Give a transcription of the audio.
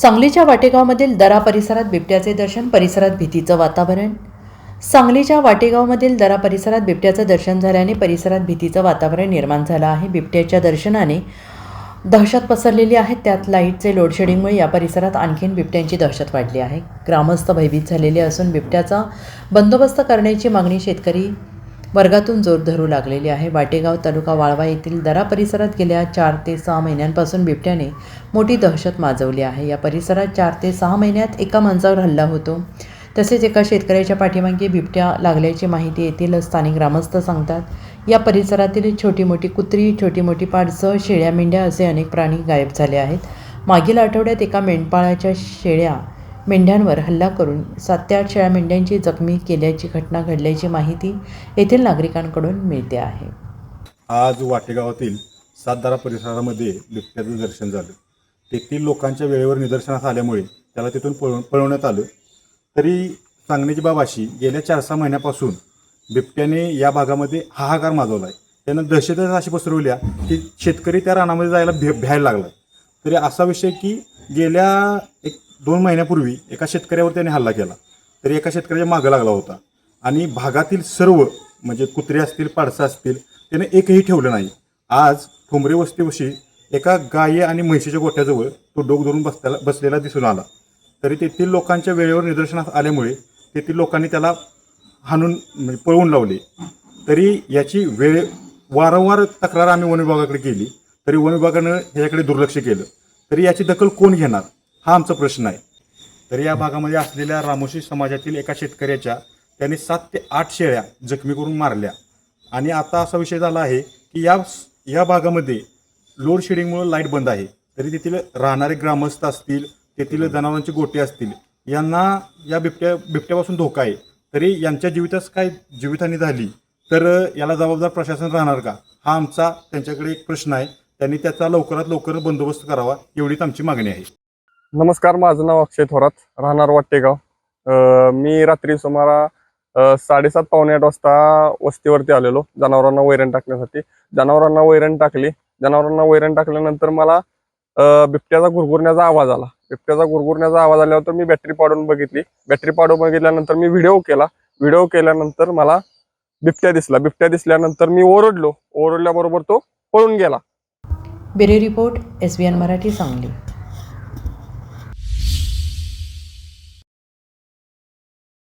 सांगलीच्या वाटेगावमधील दरा परिसरात बिबट्याचे दर्शन परिसरात भीतीचं वातावरण. सांगलीच्या वाटेगावमधील दरा परिसरात बिबट्याचं दर्शन झाल्याने परिसरात भीतीचं वातावरण निर्माण झालं आहे. बिबट्याच्या दर्शनाने दहशत पसरलेली आहे. त्यात लाईटचे लोडशेडिंगमुळे या परिसरात आणखीन बिबट्यांची दहशत वाढली आहे. ग्रामस्थ भयभीत झालेले असून बिबट्याचा बंदोबस्त करण्याची मागणी शेतकरी वर्गातून जोर धरू लागलेली आहे. वाटेगाव तालुका वाळवा येथील दरा परिसरात गेल्या चार ते सहा महिन्यांपासून बिबट्याने मोठी दहशत माजवली आहे. या परिसरात चार ते सहा महिन्यात एका माणसावर हल्ला होतो. तसेच एका शेतकऱ्याच्या पाठीमागे बिबट्या लागल्याची माहिती येथील स्थानिक ग्रामस्थ सांगतात. या परिसरातील छोटी मोठी कुत्री छोटी मोठी पाडसं शेळ्या मेंढ्या असे अनेक प्राणी गायब झाले आहेत. मागील आठवड्यात एका मेंढपाळाच्या शेळ्या मेंढ्यांवर हल्ला करून सात ते आठ शेळ्या मेंढ्यांची जखमी केल्याची घटना घडल्याची माहिती येथील नागरिकांकडून मिळते आहे. आज वाटेगावातील सातदारा परिसरामध्ये बिबट्याचं दर्शन झालं. तेथील लोकांच्या वेळेवर निदर्शनास आल्यामुळे त्याला तिथून पळवून पळवण्यात आलं. तरी सांगण्याची बाब अशी गेल्या चार सहा महिन्यापासून बिबट्याने या भागामध्ये हाहाकार माजवला आहे त्यानं दहशतच अशी पसरवल्या की शेतकरी त्या रानामध्ये जायला भे भ्यायला लागला तरी असा विषय की गेल्या एक दोन महिन्यापूर्वी एका शेतकऱ्यावर त्याने हल्ला केला. तरी एका शेतकऱ्याच्या मागं लागला होता. आणि भागातील सर्व म्हणजे कुत्रे असतील पाडसं असतील त्याने एकही ठेवलं नाही. आज ठोंबरे वस्तीवशी एका गायी आणि म्हैशीच्या गोठ्याजवळ तो डोक धरून बसलेला बसलेला दिसून आला. तरी तेथील लोकांच्या वेळेवर निदर्शनास आल्यामुळे तेथील लोकांनी त्याला हाणून म्हणजे पळवून लावले. तरी याची वेळ वारंवार तक्रार आम्ही वन विभागाकडे केली. तरी वन विभागानं ह्याच्याकडे दुर्लक्ष केलं. तरी याची दखल कोण घेणार? हा आमचा प्रश्न आहे. तर या भागामध्ये असलेल्या रामोशी समाजातील एका शेतकऱ्याच्या त्याने सात ते आठ शेळ्या जखमी करून मारल्या. आणि आता असा विषय झाला आहे की या या भागामध्ये लोड शेडिंगमुळे लाइट बंद आहे. तरी तेथील राहणारे ग्रामस्थ असतील तेथील जनावरांची गोटे असतील यांना या बिबट्या बिबट्यापासून धोका आहे. तरी यांच्या जीवितास काय जीवितहानी झाली तर याला जबाबदार प्रशासन राहणार का? हा आमचा त्यांच्याकडे एक प्रश्न आहे. त्यांनी त्याचा लवकरात लवकर बंदोबस्त करावा एवढीच आमची मागणी आहे. नमस्कार माझं नाव अक्षय थोरात राहणार वाटेगाव. मी रात्री सुमारा साडेसात पावणे आठ वाजता वस्तीवरती आलेलो जनावरांना वैरण टाकण्यासाठी. जनावरांना वैरण टाकली. जनावरांना वैरण टाकल्यानंतर मला बिबट्याचा गुरगुरण्याचा आवाज आला. बिबट्याचा गुरगुरण्याचा आवाज आल्यानंतर मी बॅटरी पाडून बघितली. बॅटरी पाडून बघितल्यानंतर मी व्हिडिओ केला. व्हिडिओ केल्यानंतर मला बिबट्या दिसला. बिबट्या दिसल्यानंतर मी ओरडलो. ओरडल्याबरोबर तो पळून गेला. Bureau report S B N Marathi Sangli.